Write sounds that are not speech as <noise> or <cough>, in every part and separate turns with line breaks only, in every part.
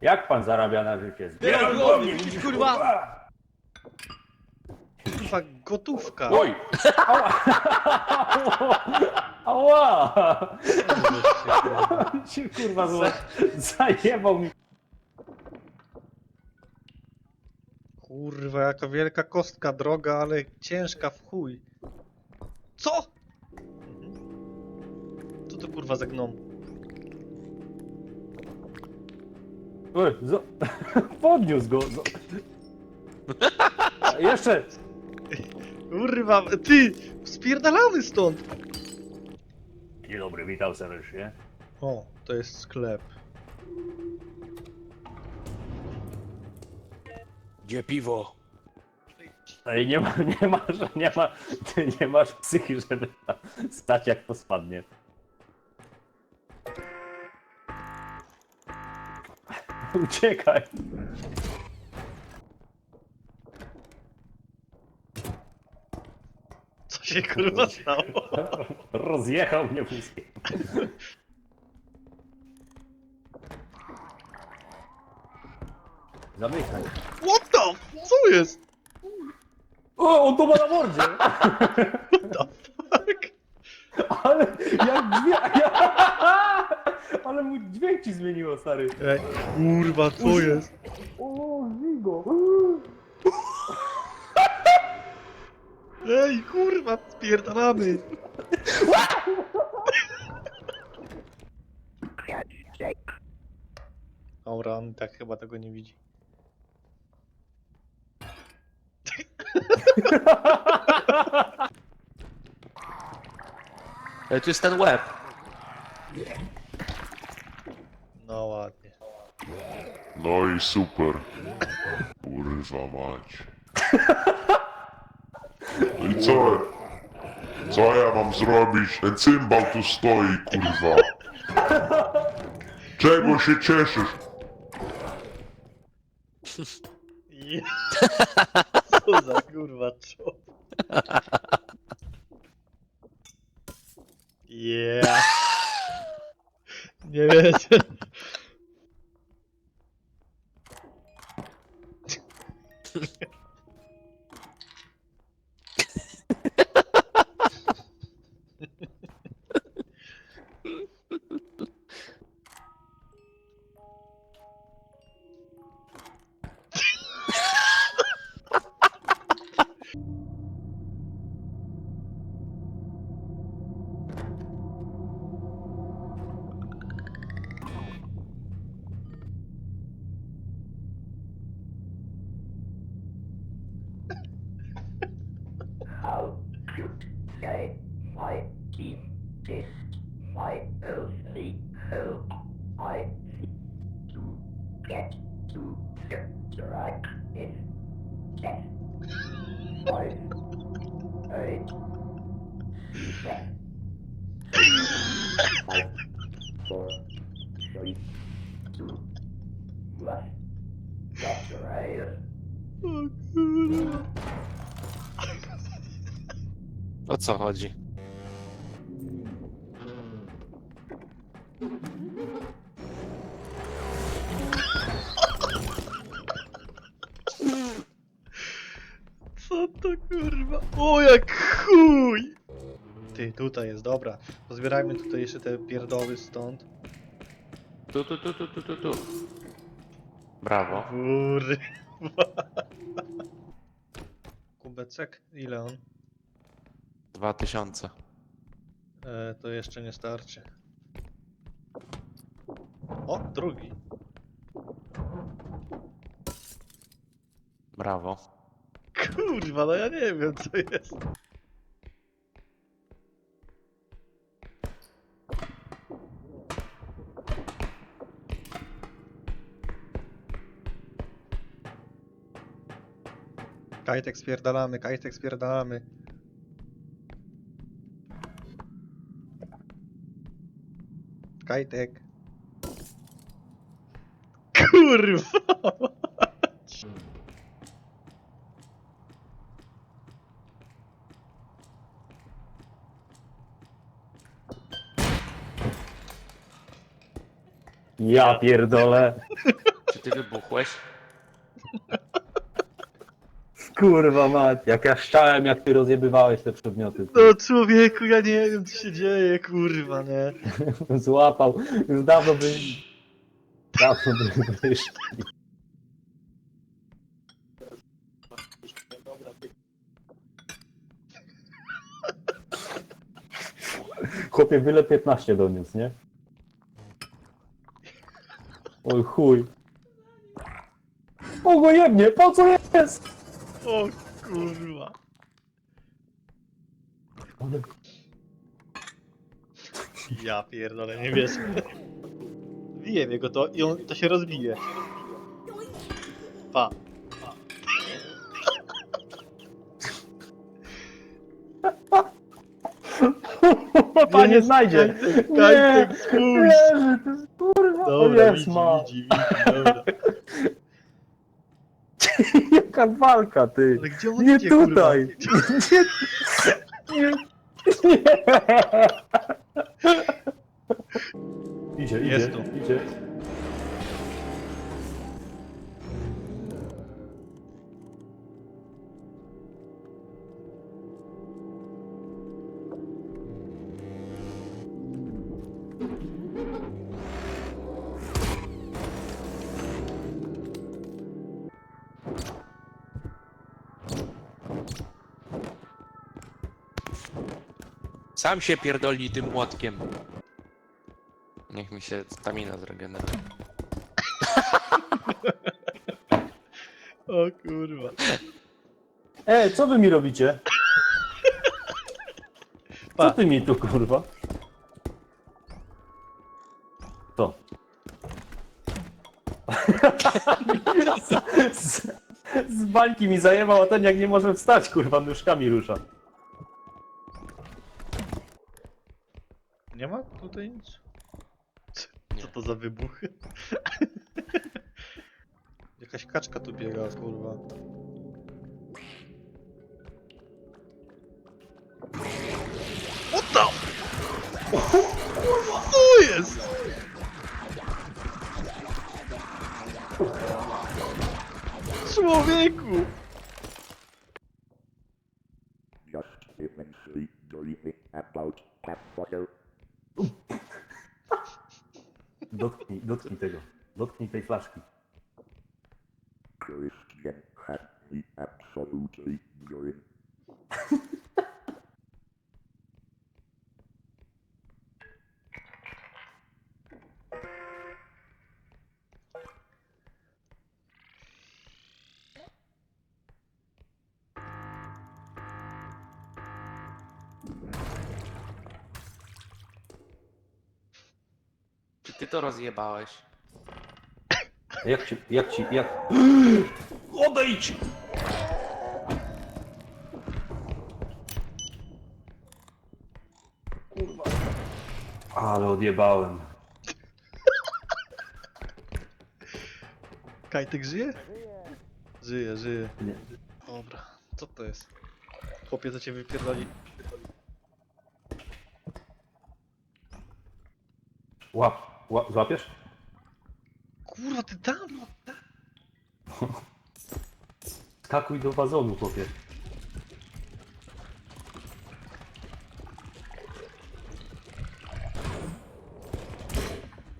Jak pan zarabia na życie?
Zbieram głowy, widzisz, kurwa?
Kurwa, gotówka.
Oj! <laughs> Ała! Ała! Ci kurwa zło- zajebał mi.
Kurwa, jaka wielka kostka, droga, ale ciężka w chuj. Co? Co to kurwa za gnom?
Oj, zo- <laughs> Podniósł go. zo- Jeszcze!
Kurwa, ty! Spierdalamy stąd!
Dzień dobry, witam serdecznie.
O, to jest sklep.
Gdzie piwo?
Ej, nie ma, nie masz, nie ma, ty nie masz psychi, żeby stać jak to spadnie. <laughs> Uciekaj.
Co się kurwa stało? <laughs>
Rozjechał mnie wózkiem. Zamykaj.
What the? Co jest?
O, on to ma na mordzie! <laughs>
What the fuck?
Ale jak dźwięk... Ale mu dźwięk ci zmieniło, stary.
Ej, kurwa, co jest?
O, Zigo!
Ej, kurwa, spierdalamy! Dobra, on tak chyba tego nie widzi. <laughs>
Tu jest ten łeb.
No ładnie.
No i super. Kurwa mać. I co? Co ja mam zrobić? Ten cymbał tu stoi, kurwa. Czego się cieszysz? <laughs>
Co za kurwa czoł. O
co chodzi?
O jak chuj! Ty, tutaj jest, dobra. Pozbierajmy tutaj jeszcze te pierdoły stąd.
Tu, tu, tu, tu, tu, tu, tu. Brawo.
Kurwa. <laughs> Kubecek? Ile on?
Dwa tysiące.
E, to jeszcze nie starczy. O, drugi.
Brawo.
Kurwa, no ja nie wiem co jest. Kajtek spierdalamy, kajtek spierdalamy. Kajtek. Kurwa!
Ja pierdolę.
ty wybuchłeś?
Kurwa mać, jak ja szczałem, jak ty rozjebywałeś te przedmioty.
No człowieku, ja nie wiem co się dzieje, kurwa, nie? <laughs>
Złapał, już dawno by... Dawno by wyszli. Chłopie, byle 15 doniósł, nie? Oj chuj. Pogojemnie, po co jest?
O kurwa.
Ale
Ja pierdolę, nie wiesz. Bije mnie go to i on to się rozbije. Pa.
Panie
Jest,
znajdzie.
Kajtek,
Nie,
spójrz.
kurwa.
Dobra,
jest
widzi,
ma.
widzi, widzi, dobra. <laughs>
Jaka walka, ty.
Ale gdzie on
Nie
idzie, kurwa?
tutaj. Nie, <laughs> nie, nie. Idzie, idzie,
Jest tu.
idzie.
Sam się pierdoli tym młotkiem. Niech mi się stamina zregeneruje. <laughs>
O kurwa.
E, co wy mi robicie? Co ty mi tu, kurwa? To. <laughs> z, z, z bańki mi zajebał, a ten jak nie może wstać, kurwa, nóżkami rusza.
Nie ma tutaj nic? Co to za wybuchy? <laughs> Jakaś kaczka tu biega, kurwa. What the? Kurwa, co jest? Człowieku!
Dotknij, dotknij tego. Dotknij tej flaszki.
Christian had me absolutely green.
Ty to rozjebałeś?
Jak ci, jak ci, jak... Odejdź! Kurwa. Ale odjebałem.
Kajtek żyje? Żyje, żyje.
Nie.
Dobra, co to jest? Chłopie, co cię wypierdoli?
Łap, łap, złapiesz?
Kurwa, ty tam?
Skakuj do wazonu, chłopie.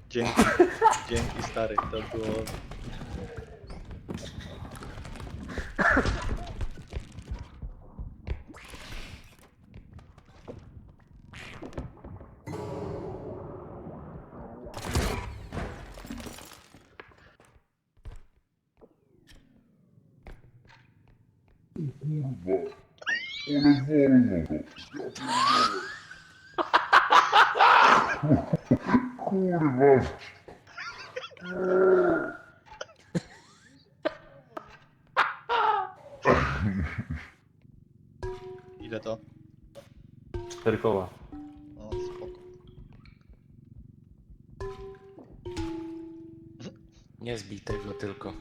Dzięki, <laughs> dzięki stary, to było... Ile to?
Cztery koła.
O, spoko.
Nie zbij tego tylko.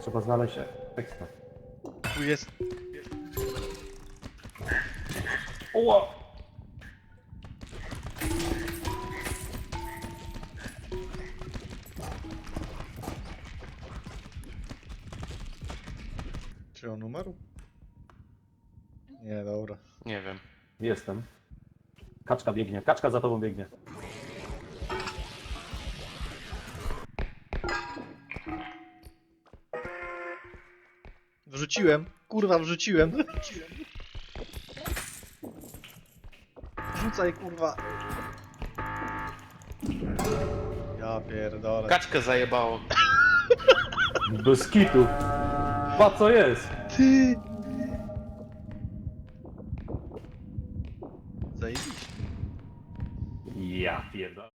Trzeba znaleźć ekstra.
Tu jest...
Ło.
Czy on umarł? Nie, dobra.
Nie wiem.
Jestem. Kaczka biegnie, kaczka za tobą biegnie.
Wrzuciłem. Kurwa, wrzuciłem. Rzucaj, kurwa. Ja pierdolę.
Kaczkę zajebało.
Bez kitu. Pa co jest?
Ty! Zajebiście.
Ja pierdolę.